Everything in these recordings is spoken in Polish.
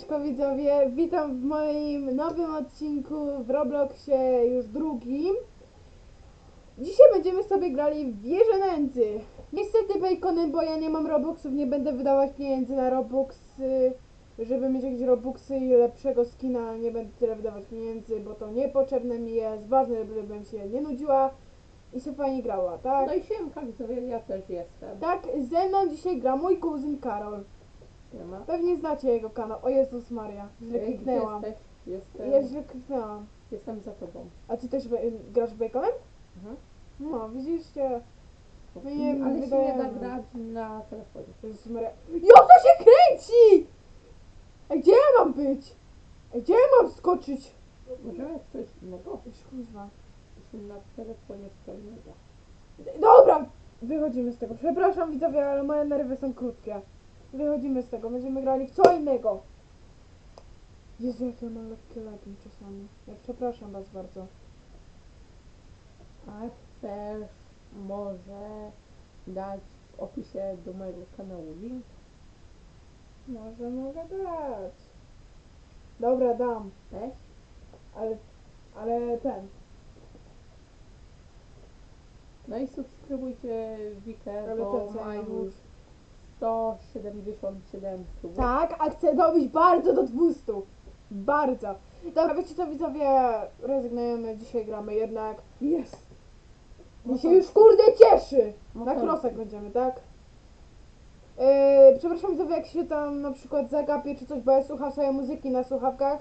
Siemaneczko widzowie, witam w moim nowym odcinku w Robloxie, już drugim. Dzisiaj będziemy sobie grali w Wieżę Nędzy. Niestety baconem, bo ja nie mam Robuxów, nie będę wydawać pieniędzy na Robuxy, żeby mieć jakieś Robuxy i lepszego skina, nie będę tyle wydawać pieniędzy, bo to niepotrzebne mi jest, ważne, żebym się nie nudziła i się fajnie grała, tak? No i siemka widzowie, ja też jestem. Tak, ze mną dzisiaj gra mój kuzyn Karol. Siema. Pewnie znacie jego kanał. O Jezus Maria, źle Ej, kliknęłam. Jesteś? Jestem, Ja źle kliknęłam. jestem za tobą. A ty też be- grasz baconem? Mhm. No, widzicie. No nie, Ale się nie wydaje da mi. grać na telefonie. Jezus Maria. Jo, to się kręci! A gdzie ja mam być? A gdzie ja mam skoczyć? Możemy coś innego? Już kuźwa. Na telefonie to nie da. Dobra, wychodzimy z tego. Przepraszam widzowie, ale moje nerwy są krótkie. Wychodzimy z tego, będziemy grali w co innego. Jezu, jak ja mam lekkie lagi czasami. Ja przepraszam was bardzo. A chcesz może dać w opisie do mojego kanału link? Może mogę dać. Dobra, dam. Też? Ale, ale ten. No i subskrybujcie Wikę, bo to co ma już. 177 subów. Tak, a chcę dobić bardzo do 200. Bardzo. Dobra, wiecie co widzowie, rezygnujemy, dzisiaj gramy jednak. Jest. Mi się już kurde cieszy. No Na to- krosek będziemy, tak? Yy, przepraszam widzowie, jak się tam na przykład zagapię czy coś, bo ja słucham sobie muzyki na słuchawkach,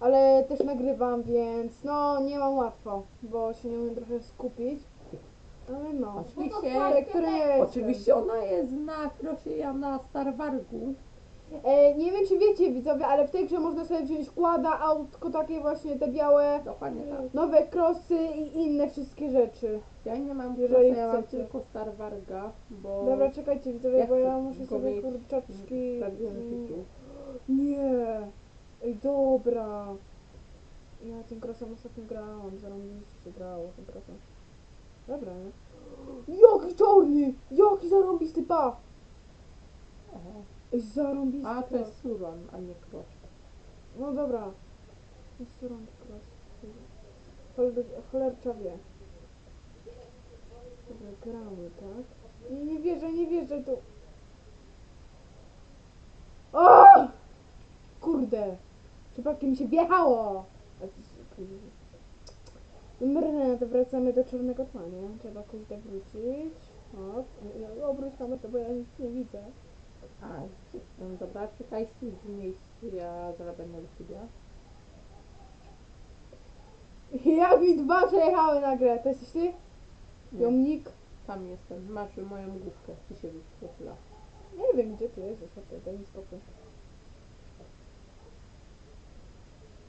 ale też nagrywam, więc no nie mam łatwo, bo się nie umiem trochę skupić. Ale no. Oczywiście, Ale które jest. oczywiście ona jest na krosie Jana Starwargu. E, nie wiem czy wiecie widzowie, ale w tej grze można sobie wziąć kłada, autko takie właśnie te białe, Dokładnie tak. nowe krosy i inne wszystkie rzeczy. Ja nie mam Jeżeli krosa, ja mam chcecie. tylko Starwarga, bo Dobra, czekajcie widzowie, Ja bo ja muszę sobie kurczaczki... mm. Nie. Ej, dobra. Ja tym krosem ostatnio grałam, zarąbiście się grało tym krosem. Dobra, nie? Jaki czarny! Jaki zarąbisty pa! Aha. Zarąbisty A to jest Suron, a nie Kros. No dobra. Jest surąd kros. Choler, cholercza wie. Dobra, gramy, tak? Nie, nie wierzę, nie wierzę tu. O! Kurde. Przypadkiem mi się wjechało. A jest- Mrne, to wracamy do czarnego tła, nie? Trzeba kurde wrócić. Hop. Ja- Obróć kamerę, bo ja nic nie widzę. A, no dobra, czekaj, w miejscu, ja zaraz będę ciebie. Jak mi dwa przejechały na grę. To jesteś ty? Jomnik? tam jestem, masz moją główkę, ty się wyświetla. Nie wiem gdzie ty jesteś, okej, daj mi spokój.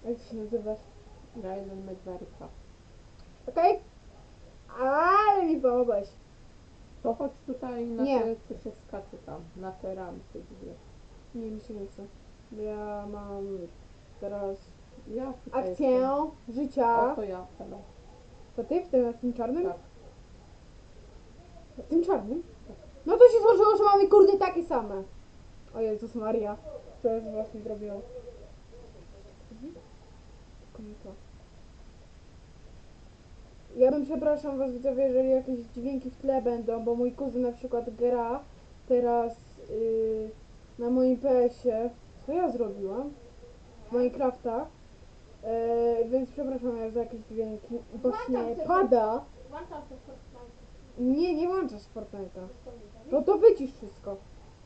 Jak ty się nazywasz? Ryzen Medwerka. Okej? Ale mi pomogłeś. To chodź tutaj na Nie. te, co się skacze tam, na te ramki dwie. Nie, mi się nie chce. Ja mam teraz Ja tutaj akcję jestem. życia. Oto ja teraz. To ty w tym, w tym czarnym? Tak. W tym czarnym? No to się złożyło, że mamy kurde takie same. O Jezus Maria. To jest właśnie zrobiło. Mhm. Tylko nie to. Ja bym przepraszam was widzowie, jeżeli jakieś dźwięki w tle będą, bo mój kuzyn na przykład gra teraz yy, na moim PS-ie. Co ja zrobiłam? W Minecrafta. Yy, więc przepraszam ja za jakieś dźwięki. Właśnie pada. Włączam. Nie, nie włączasz Fortnite'a. No to wycisz wszystko,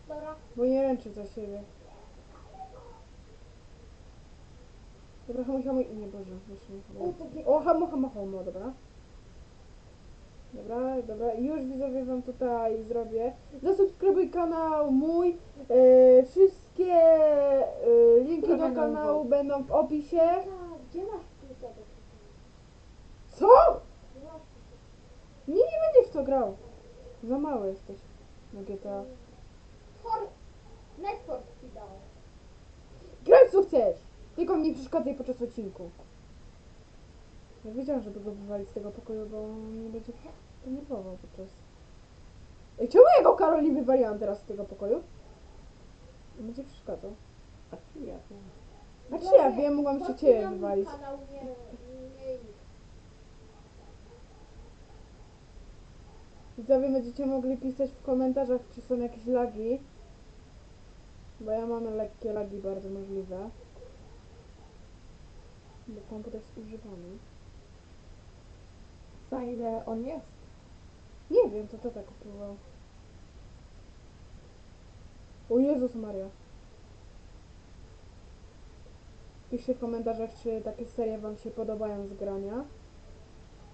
Dobra. bo nie ręczę za siebie. Dobra, hamuj, hamuj. Nie, Boże, nie hamuj. O, takie- O, hamu, hamu, hamu, dobra. Dobra, dobra. Już widzowie wam tutaj zrobię. Zasubskrybuj kanał mój. E, wszystkie e, linki do kanału będą w opisie. Tak, gdzie masz do? Co? Nie, nie będziesz w to grał. Za mały jesteś na GTA. For... Netflix ci dał. Graj co chcesz! Tylko mi nie przeszkadzaj podczas odcinku. Ja wiedziałam, żeby go wywalić z tego pokoju, bo on nie będzie denerwował podczas... Ej, czemu ja go Karoli wywaliłam teraz z tego pokoju? On będzie przeszkadzał. A czy ja wiem? A czy ja wiem, mogłam się ciebie wywalić. kanał, nie, nie ich. Widzowie będziecie mogli pisać w komentarzach, czy są jakieś lagi. Bo ja mam lekkie lagi, bardzo możliwe. Bo komputer jest używany. Za ile on jest? Nie wiem, co to tak kupował. O Jezus Maria. Piszcie w komentarzach, czy takie serie wam się podobają z grania.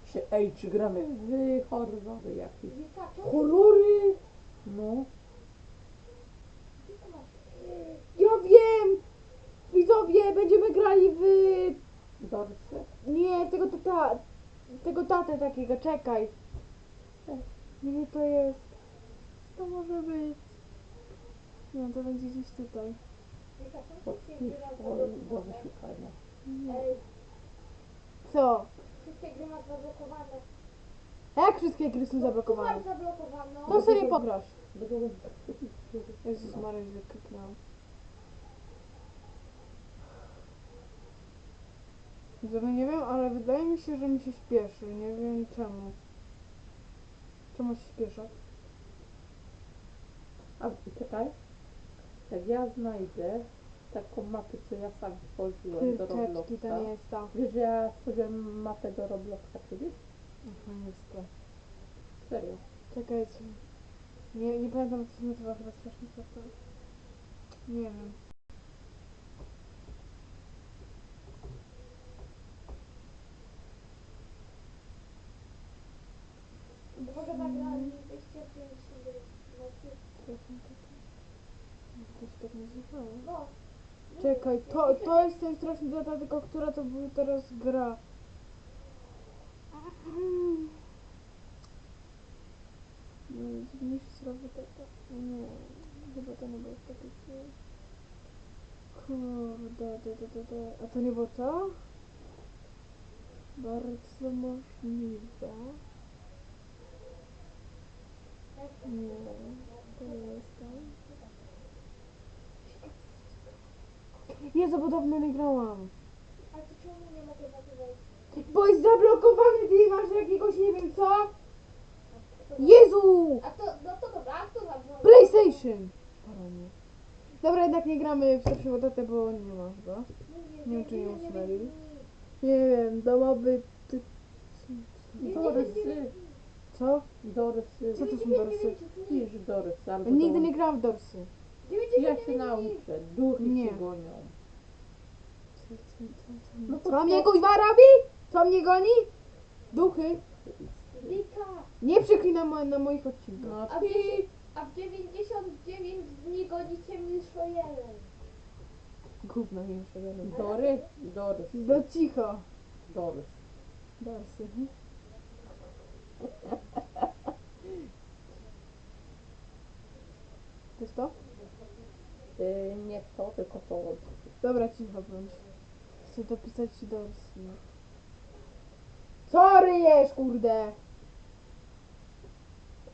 Czy, ej, czy gramy w horrory jakieś? Wika, co? Horrory! No. Ja wiem! Widzowie, będziemy grali w... Dorsy? Nie, tego tata... Tego tatę takiego, czekaj. Nie, nie to jest. To może być? Nie, to będzie gdzieś tutaj. Zablokowane. Co? wszystkie gry masz zablokowane. A jak wszystkie gry są zablokowane? masz zablokowaną. To sobie pograsz. Jezus Maria, źle kliknęłam. Widzowie, nie wiem, ale wydaje mi się, że mi się śpieszy. Nie wiem czemu. Czemu się śpieszę? A czekaj. Jak ja znajdę taką mapę, co ja sam stworzyłem do Robloxa. to nie jest to. Wiesz, że ja stworzyłem mapę do Robloxa kiedyś? Aha, nie jest to. Serio. Czekajcie. Nie, nie pamiętam to się nazywa, chyba strasznie. Nie wiem. Może nagrali 250 nocy. Strasznie prosto. Jak to się tak nazywało? No. Czekaj, to, to jest ten straszny data, tylko która to był teraz gra. No, Zmniejsz srowy tata. Nie, chyba to nie było takie. Kurde, da, da, da, da. A to nie było to? Bardzo możliwe. Nie, to nie jest to. Jezu, bo dawno nie grałam. To czemu nie mogę na to wejść? Bo jest zablokowany, ty masz jakiegoś nie wiem co? Jezu! A to, no to dobra, a? PlayStation! Baranie. Dobra, jednak nie gramy w starszego datę, bo nie ma chyba. Nie wiem, czy nie usunęli. Nie wiem, domowy... Co? Dorsy. Co to są dorsy? Pisz Dorsy albo Nigdy Dorsy. nie grałam w dorsy. Ja się nauczę. Duchy Nie. cię gonią. Co, co, co, co? No to Co co? mnie kuźwa robi? Co mnie goni? Duchy. Wika, Nie przeklinam mo- na moich odcinkach. No a w, ty. 10, a w 99 dni gonicie mnie jeden. Gówno nie muszę gadać. Dory? Dorsy. No cicho. Dorsy. Dorsy. To jest to? Y, nie to, tylko to. Dobra, cicho bądź. Chcę dopisać ci dorsy. Co ryjesz, kurde?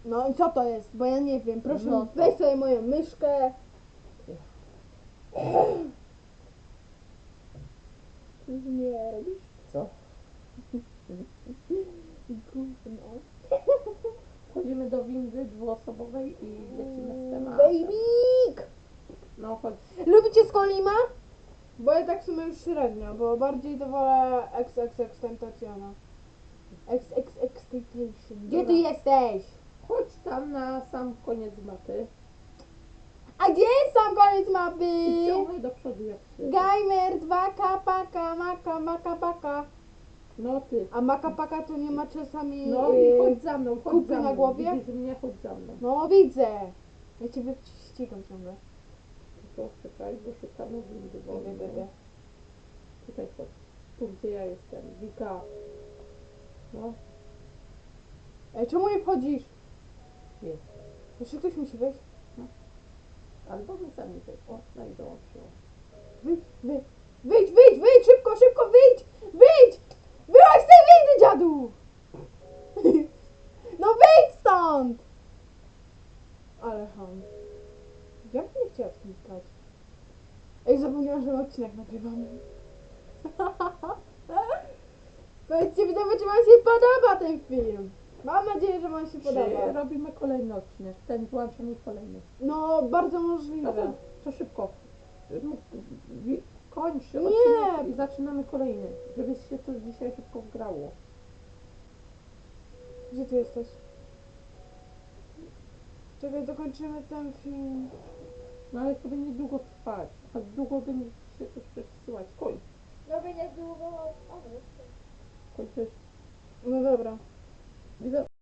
No i co to jest? Bo ja nie wiem. Proszę, No to- weź sobie moją myszkę. Zmierdzisz. Co? Gówno. Wchodzimy do windy dwuosobowej i lecimy z tematem. Babyk! No chodź. Lubicie Skolima? Bo ja tak w sumie już średnio, bo bardziej to wolę XXX Tentaciona. XXX Temptation. Gdzie ty jesteś? Chodź tam na sam koniec mapy. A gdzie jest sam koniec mapy? I ciągnij do przodu jak się. Geimer 2K paka, maka, maka, paka. No ty. A maka, paka to nie ma czasami... No y, i chodź za mną, chodź kupy za mną. na głowie? Widzisz mnie, chodź za mną. No widzę. Ja ciebie ścigam ciągle. To czekaj, bo szukamy windy Bebe, wolnej. bebe. Tutaj chodź. Tu gdzie ja jestem. Wika. No, Ej, czemu nie wchodzisz? jest. Jeszcze ktoś musi wejść. Albo my sami też. O, no i dołączyło. Wyjdź, wyjdź, wyjdź, wyjdź, wyjdź, szybko, szybko, wyjdź, wyjdź! Wyłaź z tej windy, dziadu! No wyjdź stąd! Ale ham. Ja bym nie chciała klikać. Ej, zapomniałam, że odcinek nagrywam. Powiedzcie mi, czy wam się podoba ten film. Mam nadzieję, że wam się Czy podoba. robimy kolejny odcinek? Ten włączamy kolejny. No, bardzo No to, możliwe. to szybko. Wi- Kończ odcinek i zaczynamy kolejny. Żeby się to dzisiaj szybko wgrało. Gdzie ty jesteś? Czekaj, dokończymy ten film. No ale to będzie długo trwać. A długo będzie się coś przesyłać. Kończ. No będzie długo. O, Kończysz. No dobra. Widzę,